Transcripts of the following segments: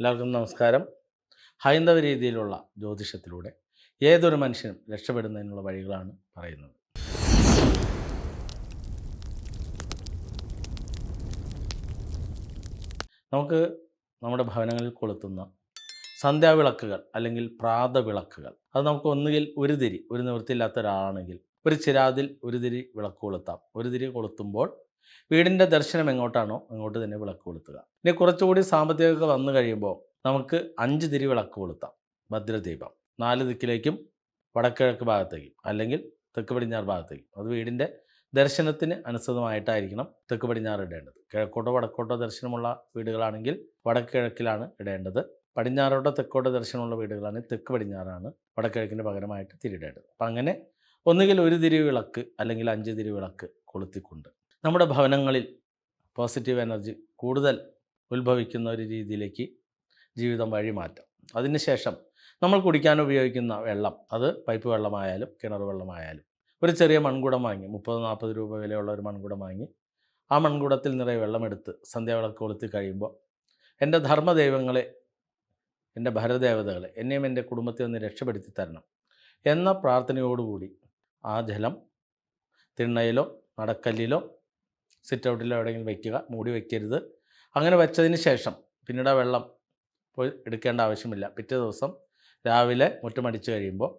എല്ലാവർക്കും നമസ്കാരം. ഹൈന്ദവ രീതിയിലുള്ള ജ്യോതിഷത്തിലൂടെ ഏതൊരു മനുഷ്യനും രക്ഷപ്പെടുന്നതിനുള്ള വഴികളാണ് പറയുന്നത്. നമുക്ക് നമ്മുടെ ഭവനങ്ങളിൽ കൊളുത്തുന്ന സന്ധ്യാവിളക്കുകൾ അല്ലെങ്കിൽ പ്രാതവിളക്കുകൾ അത് നമുക്ക് ഒന്നുകിൽ ഒരു തിരി ഒരു നിവൃത്തിയില്ലാത്ത ഒരാളാണെങ്കിൽ ഒരു ചിരാതിൽ ഒരു തിരി വിളക്ക് കൊളുത്താം. ഒരു തിരി കൊളുത്തുമ്പോൾ വീടിന്റെ ദർശനം എങ്ങോട്ടാണോ അങ്ങോട്ട് തന്നെ വിളക്ക് കൊളുത്തുക. ഇനി കുറച്ചുകൂടി സാമ്പത്തികമൊക്കെ വന്നു കഴിയുമ്പോൾ നമുക്ക് അഞ്ച് തിരി വിളക്ക് കൊളുത്താം. ഭദ്രദീപം. നാല് ദിക്കിലേക്കും വടക്കിഴക്ക് ഭാഗത്തേക്കും അല്ലെങ്കിൽ തെക്ക് പടിഞ്ഞാറ് ഭാഗത്തേക്കും. അത് വീടിന്റെ ദർശനത്തിന് അനുസൃതമായിട്ടായിരിക്കണം തെക്ക് പടിഞ്ഞാറ് ഇടേണ്ടത്. കിഴക്കോട്ടോ വടക്കോട്ടോ ദർശനമുള്ള വീടുകളാണെങ്കിൽ വടക്കിഴക്കിലാണ് ഇടേണ്ടത്. പടിഞ്ഞാറോട്ടോ തെക്കോട്ടോ ദർശനമുള്ള വീടുകളാണെങ്കിൽ തെക്ക് പടിഞ്ഞാറാണ് വടക്കിഴക്കിന്റെ പകരമായിട്ട് തിരിയിടേണ്ടത് അപ്പം അങ്ങനെ ഒന്നുകിൽ ഒരു തിരി വിളക്ക് അല്ലെങ്കിൽ അഞ്ച് തിരി വിളക്ക് കൊളുത്തിക്കൊണ്ട് നമ്മുടെ ഭവനങ്ങളിൽ പോസിറ്റീവ് എനർജി കൂടുതൽ ഉത്ഭവിക്കുന്ന ഒരു രീതിയിലേക്ക് ജീവിതം വഴി മാറ്റാം അതിനുശേഷം നമ്മൾ കുടിക്കാൻ ഉപയോഗിക്കുന്ന വെള്ളം അത് പൈപ്പ് വെള്ളമായാലും കിണർ വെള്ളമായാലും ഒരു ചെറിയ മൺകുടം വാങ്ങി മുപ്പത് നാൽപ്പത് രൂപ വിലയുള്ള ഒരു മൺകുടം വാങ്ങി ആ മൺകുടത്തിൽ നിറയെ വെള്ളമെടുത്ത് സന്ധ്യാവിളക്ക് കൊളുത്തി കഴിയുമ്പോൾ എന്റെ ധർമ്മദൈവങ്ങളെ എന്റെ ഭരദേവതകളെ എന്നെയും എന്റെ കുടുംബത്തെ ഒന്ന് രക്ഷപ്പെടുത്തി തരണം എന്ന പ്രാർത്ഥനയോടുകൂടി ആ ജലം തിണ്ണയിലോ നടക്കല്ലിലോ സിറ്റ് ഔട്ടിൽ എവിടെയെങ്കിലും വയ്ക്കുക മൂടി വയ്ക്കരുത് അങ്ങനെ വെച്ചതിന് ശേഷം പിന്നീട് ആ വെള്ളം പോയി എടുക്കേണ്ട ആവശ്യമില്ല. പിറ്റേ ദിവസം രാവിലെ മുറ്റമടിച്ച് കഴിയുമ്പോൾ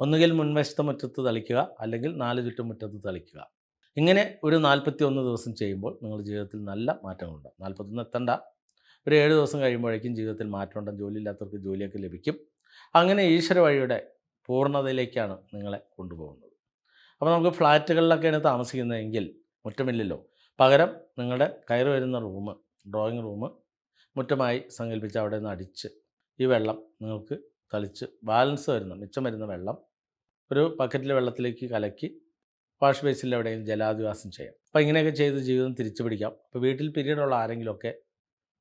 ഒന്നുകിൽ മുൻവശത്തെ മുറ്റത്ത് തളിക്കുക അല്ലെങ്കിൽ നാല് ചുറ്റും മുറ്റത്ത് തളിക്കുക. ഇങ്ങനെ ഒരു നാൽപ്പത്തി ഒന്ന് ദിവസം ചെയ്യുമ്പോൾ നിങ്ങളുടെ ജീവിതത്തിൽ നല്ല മാറ്റങ്ങളുണ്ട്. നാൽപ്പത്തൊന്ന് എത്തണ്ട. ഒരു ഏഴ് ദിവസം കഴിയുമ്പോഴേക്കും ജീവിതത്തിൽ മാറ്റമുണ്ടാകും ജോലിയില്ലാത്തവർക്ക് ജോലിയൊക്കെ ലഭിക്കും. അങ്ങനെ ഈശ്വര വഴിയുടെ പൂർണതയിലേക്കാണ് നിങ്ങളെ കൊണ്ടുപോകുന്നത്. അപ്പോൾ നമുക്ക് ഫ്ലാറ്റുകളിലൊക്കെയാണ് താമസിക്കുന്നതെങ്കിൽ മുറ്റമില്ലല്ലോ. പകരം നിങ്ങളുടെ കയറി വരുന്ന റൂം ഡ്രോയിങ് റൂം മുറ്റമായി സങ്കല്പിച്ച് അവിടെ നിന്ന് അടിച്ച് ഈ വെള്ളം നിങ്ങൾക്ക് തളിച്ച് ബാലൻസ് വരുന്ന മിച്ചം വരുന്ന വെള്ളം ഒരു പക്കറ്റിലെ വെള്ളത്തിലേക്ക് കലക്കി വാഷ് ബേസിൽ എവിടെയെങ്കിലും ജലാധിവാസം ചെയ്യാം. അപ്പോൾ ഇങ്ങനെയൊക്കെ ചെയ്ത് ജീവിതം തിരിച്ചു പിടിക്കാം. അപ്പോൾ വീട്ടിൽ പിരീഡുള്ള ആരെങ്കിലുമൊക്കെ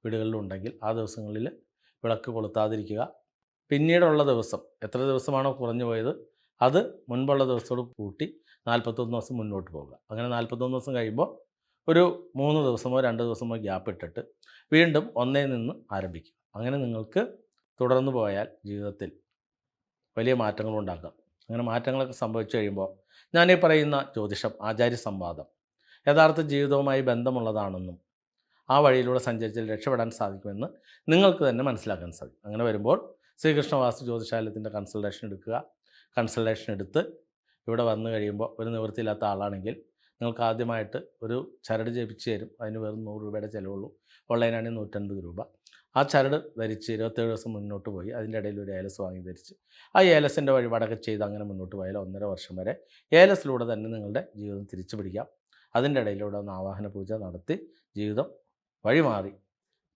വീടുകളിലുണ്ടെങ്കിൽ ആ ദിവസങ്ങളിൽ വിളക്ക് കൊളുത്താതിരിക്കുക. പിന്നീടുള്ള ദിവസം എത്ര ദിവസമാണോ കുറഞ്ഞു പോയത് അത് മുൻപുള്ള ദിവസത്തോട് കൂട്ടി നാൽപ്പത്തൊന്ന് ദിവസം മുന്നോട്ട് പോകുക അങ്ങനെ നാൽപ്പത്തൊന്ന് ദിവസം കഴിയുമ്പോൾ ഒരു മൂന്ന് ദിവസമോ രണ്ട് ദിവസമോ ഗ്യാപ്പ് ഇട്ടിട്ട് വീണ്ടും ഒന്നേ നിന്ന് ആരംഭിക്കും. അങ്ങനെ നിങ്ങൾക്ക് തുടർന്നു പോയാൽ ജീവിതത്തിൽ വലിയ മാറ്റങ്ങൾ ഉണ്ടാക്കാം. അങ്ങനെ മാറ്റങ്ങളൊക്കെ സംഭവിച്ചു കഴിയുമ്പോൾ ഞാനീ പറയുന്ന ജ്യോതിഷം ആചാര്യ സംവാദം യഥാർത്ഥ ജീവിതവുമായി ബന്ധമുള്ളതാണെന്നും ആ വഴിയിലൂടെ സഞ്ചരിച്ചാൽ രക്ഷപ്പെടാൻ സാധിക്കുമെന്ന് നിങ്ങൾക്ക് തന്നെ മനസ്സിലാക്കാൻ സാധിക്കും. അങ്ങനെ വരുമ്പോൾ ശ്രീകൃഷ്ണവാസ്തു ജ്യോതിഷാലയത്തിന്റെ കൺസൾട്ടേഷൻ എടുക്കുക. കൺസൾട്ടേഷൻ എടുത്ത് ഇവിടെ വന്നു കഴിയുമ്പോൾ ഒരു നിവൃത്തിയില്ലാത്ത ആളാണെങ്കിൽ നിങ്ങൾക്ക് ആദ്യമായിട്ട് ഒരു ചരട് ജപിച്ച് തരും. അതിന് വെറും നൂറ് രൂപയുടെ ചിലവുള്ളൂ. ഓൺലൈനാണെങ്കിൽ നൂറ്റൻപത് രൂപ. ആ ചരട് ധരിച്ച് ഇരുപത്തേഴ് ദിവസം മുന്നോട്ട് പോയി. അതിന്റെ ഇടയിൽ ഒരു ഏലസ് വാങ്ങി ധരിച്ച്. ആ ഏലസിന്റെ വഴിപാടൊക്കെ ചെയ്ത് അങ്ങനെ മുന്നോട്ട് പോയാൽ ഒന്നര വർഷം വരെ ഏലസിലൂടെ തന്നെ നിങ്ങളുടെ ജീവിതം തിരിച്ചു പിടിക്കാം. അതിന്റെ ഇടയിലൂടെ ഒന്ന് ആവാഹന പൂജ നടത്തി ജീവിതം വഴിമാറി.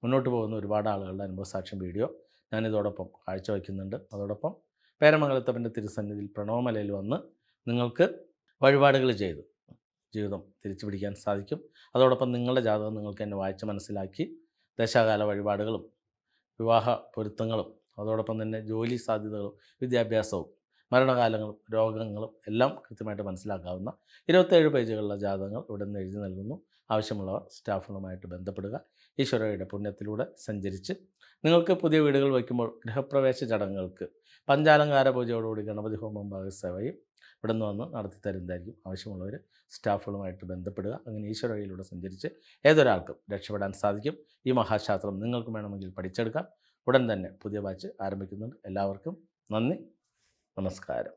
മുന്നോട്ട് പോകുന്ന ഒരുപാട് ആളുകളുടെ അനുഭവസാക്ഷ്യം വീഡിയോ ഞാനിതോടൊപ്പം കാഴ്ചവെക്കുന്നുണ്ട് അതോടൊപ്പം പേരമംഗലത്തപ്പന്റെ തിരുസന്നിധിയിൽ പ്രണവമലയിൽ വന്ന് നിങ്ങൾക്ക് വഴിപാടുകൾ ചെയ്തു. ജീവിതം തിരിച്ചു പിടിക്കാൻ സാധിക്കും. അതോടൊപ്പം നിങ്ങളുടെ ജാതകം നിങ്ങൾക്ക് എന്നെ വായിച്ച് മനസ്സിലാക്കി ദശാകാല വഴിപാടുകളും വിവാഹ പൊരുത്തങ്ങളും അതോടൊപ്പം തന്നെ ജോലി സാധ്യതകളും വിദ്യാഭ്യാസവും മരണകാലങ്ങളും രോഗങ്ങളും എല്ലാം കൃത്യമായിട്ട് മനസ്സിലാക്കാവുന്ന ഇരുപത്തേഴ് പേജുകളുള്ള ജാതകങ്ങൾ ഇവിടെ നിന്ന് എഴുതി നൽകുന്നു. ആവശ്യമുള്ളവർ സ്റ്റാഫുകളുമായിട്ട് ബന്ധപ്പെടുക. ഈശ്വരയുടെ പുണ്യത്തിലൂടെ സഞ്ചരിച്ച് നിങ്ങൾക്ക് പുതിയ വീടുകൾ വയ്ക്കുമ്പോൾ ഗൃഹപ്രവേശ ചടങ്ങുകൾക്ക് പഞ്ചാലങ്കാര പൂജയോടുകൂടി ഗണപതി ഹോമം ഭാഗസേവയും ഇവിടെ നിന്ന് വന്ന് നടത്തി തരുന്നതായിരിക്കും ആവശ്യമുള്ളവർ സ്റ്റാഫുകളുമായിട്ട് ബന്ധപ്പെടുക. അങ്ങനെ ഈശ്വര വഴിയിലൂടെ സഞ്ചരിച്ച് ഏതൊരാൾക്കും രക്ഷപ്പെടാൻ സാധിക്കും. ഈ മഹാശാസ്ത്രം നിങ്ങൾക്ക് വേണമെങ്കിൽ പഠിച്ചെടുക്കാം. ഉടൻ തന്നെ പുതിയ ബാച്ച് ആരംഭിക്കുന്നുണ്ട്. എല്ലാവർക്കും നന്ദി. നമസ്കാരം.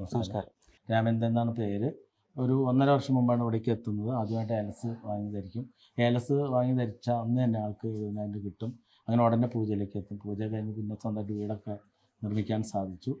നമസ്കാരം. രാമേന്ദ്രൻ എന്നാണ് പേര്. ഒരു ഒന്നര വർഷം മുമ്പാണ് ഇവിടേക്ക് എത്തുന്നത്. ആദ്യമായിട്ട് ഏലസ് വാങ്ങി ധരിക്കും. ഏലസ് വാങ്ങി ധരിച്ച അന്ന് തന്നെ ആൾക്ക് എഴുപതിനായിരം കിട്ടും. അങ്ങനെ ഉടനെ പൂജയിലേക്ക് എത്തും. പൂജ കഴിഞ്ഞ് പിന്നെ സ്വന്തമായിട്ട് വീടൊക്കെ നിർമ്മിക്കാൻ സാധിച്ചു.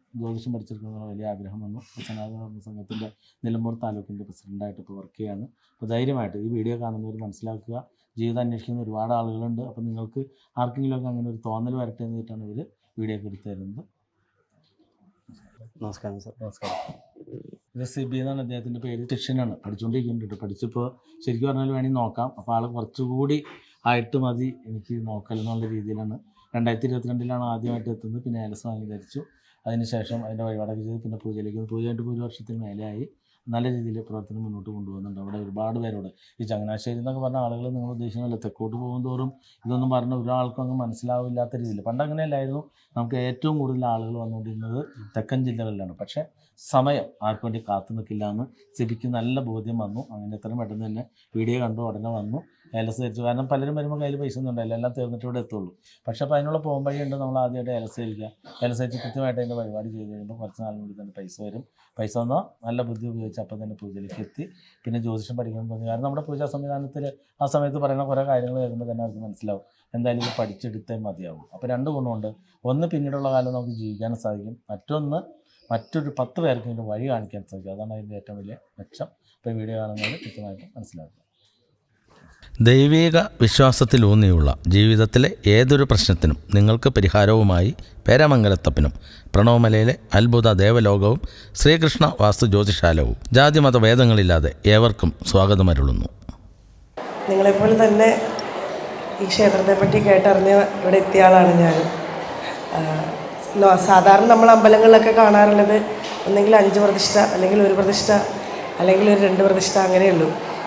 ജ്യോതിഷം പഠിച്ചെടുക്കുന്ന വലിയ ആഗ്രഹം വന്നു. ഇപ്പോൾ സനാതന സംഘത്തിന്റെ നിലമ്പൂർ താലൂക്കിന്റെ പ്രസിഡന്റായിട്ട് ഇപ്പോൾ വർക്ക് ചെയ്യാണ്. അപ്പോൾ ധൈര്യമായിട്ട് ഈ വീഡിയോ കാണുന്നവർ മനസ്സിലാക്കുക. ജീവിതം അന്വേഷിക്കുന്ന ഒരുപാട് ആളുകളുണ്ട്. അപ്പോൾ നിങ്ങൾക്ക് ആർക്കെങ്കിലുമൊക്കെ അങ്ങനെ ഒരു തോന്നൽ വരട്ടെ എന്ന് വെച്ചിട്ടാണ് ഇവർ വീഡിയോ ഒക്കെ എടുത്തു തരുന്നത്. നമസ്കാരം സർ നമസ്കാരം. ഇത് സി ബി എന്നാണ് അദ്ദേഹത്തിന്റെ പേര്. ടിഷനാണ് പഠിച്ചുകൊണ്ടിരിക്കുന്നുണ്ട് പഠിച്ചപ്പോൾ പഠിച്ചിപ്പോൾ ശരിക്കും പറഞ്ഞാൽ വേണമെങ്കിൽ നോക്കാം. അപ്പോൾ ആൾ കുറച്ചുകൂടി ആയിട്ട് മതി. എനിക്ക് നോക്കൽ എന്നുള്ള രീതിയിലാണ്. രണ്ടായിരത്തി ഇരുപത്തിരണ്ടിലാണ് ആദ്യമായിട്ട് എത്തുന്നത്. പിന്നെ ഏലസ് വാങ്ങി ധരിച്ചു അതിനുശേഷം അതിന്റെ വഴിപാടൊക്കെ ചെയ്ത് പിന്നെ പൂജയിലേക്ക്. പൂജ കഴിഞ്ഞിട്ട് ഒരു വർഷത്തിന് മേലെയായി. നല്ല രീതിയിൽ പ്രവർത്തനം മുന്നോട്ട് കൊണ്ടുപോകുന്നുണ്ട്. അവിടെ ഒരുപാട് പേരോട് ഈ ചങ്ങനാശ്ശേരി എന്നൊക്കെ പറഞ്ഞ ആളുകൾ നിങ്ങൾ ഉദ്ദേശിക്കുന്നില്ല തെക്കോട്ട് പോകുന്തോറും ഇതൊന്നും പറഞ്ഞ ഒരാൾക്കും അങ്ങ് മനസ്സിലാവില്ലാത്ത രീതിയിൽ. പണ്ട് അങ്ങനെയല്ലായിരുന്നു. നമുക്ക് ഏറ്റവും കൂടുതൽ ആളുകൾ വന്നുകൊണ്ടിരുന്നത് തെക്കൻ ജില്ലകളിലാണ്. പക്ഷേ സമയം ആർക്കും വേണ്ടി കാത്തു നിൽക്കില്ല എന്ന് സിബിക്ക് നല്ല ബോധ്യം വന്നു. അങ്ങനെ എത്രയും പെട്ടെന്ന് തന്നെ വീഡിയോ കണ്ടു ഉടനെ വന്നു. ഏലസ് ധരിച്ചു കാരണം പലരും വരുമ്പോൾ കയ്യിൽ പൈസ ഒന്നും എല്ലാം തീർന്നിട്ട് ഇവിടെ എത്തുള്ളൂ. പക്ഷേ അപ്പോൾ അതിനുള്ള വഴിയുണ്ട് നമ്മൾ ആദ്യമായിട്ട് ഏലസ് ധരിക്കുക ഏലസ് ധരിച്ച് കൃത്യമായിട്ട് അതിന്റെ പരിപാടി ചെയ്ത് കഴിയുമ്പോൾ കുറച്ച് നാളിനുള്ളിൽ തന്നെ പൈസ വരും. പൈസ വന്നാൽ നല്ല ബുദ്ധി ഉപയോഗിച്ച് അപ്പം തന്നെ പൂജയിലേക്ക് എത്തി. പിന്നെ ജ്യോതിഷം പഠിക്കണം തോന്നി കാരണം നമ്മുടെ പൂജാ സംവിധാനത്തിൽ ആ സമയത്ത് പറയുന്ന കുറേ കാര്യങ്ങൾ കേൾക്കുമ്പോൾ തന്നെ അവർക്ക് മനസ്സിലാവും. എന്തായാലും ഇത് പഠിച്ചെടുത്തേ മതിയാവും. അപ്പോൾ രണ്ട് ഗുണമുണ്ട്. ഒന്ന് പിന്നീടുള്ള കാലം നമുക്ക് ജീവിക്കാനും സാധിക്കും. മറ്റൊന്ന് മറ്റൊരു പത്ത് പേർക്കെങ്കിലും വഴി കാണിക്കാൻ സാധിക്കും. അതാണ് അതിന്റെ ഏറ്റവും വലിയ മെച്ചം. ഇപ്പോൾ വീഡിയോ കാണുന്നതിൽ കൃത്യമായിട്ട് മനസ്സിലാക്കുക. ദൈവീക വിശ്വാസത്തിലൂന്നിയുള്ള ജീവിതത്തിലെ ഏതൊരു പ്രശ്നത്തിനും നിങ്ങൾക്ക് പരിഹാരവുമായി പേരാമംഗലത്തപ്പനും പ്രണവമലയിലെ അത്ഭുത ദേവലോകവും ശ്രീകൃഷ്ണ വാസ്തു ജ്യോതിഷാലവും ജാതിമത ഭേദങ്ങളില്ലാതെ ഏവർക്കും സ്വാഗതമരുളുന്നു. നിങ്ങളെപ്പോലെ തന്നെ ഈ ക്ഷേത്രത്തെപ്പറ്റി കേട്ടറിഞ്ഞ ഇവിടെ എത്തിയ ആളാണ് ഞാൻ. സാധാരണ നമ്മൾ അമ്പലങ്ങളിലൊക്കെ കാണാറുള്ളത് ഒന്നെങ്കിൽ അഞ്ച് പ്രതിഷ്ഠ അല്ലെങ്കിൽ ഒരു പ്രതിഷ്ഠ അല്ലെങ്കിൽ ഒരു രണ്ട് പ്രതിഷ്ഠ അങ്ങനെയുള്ളൂ.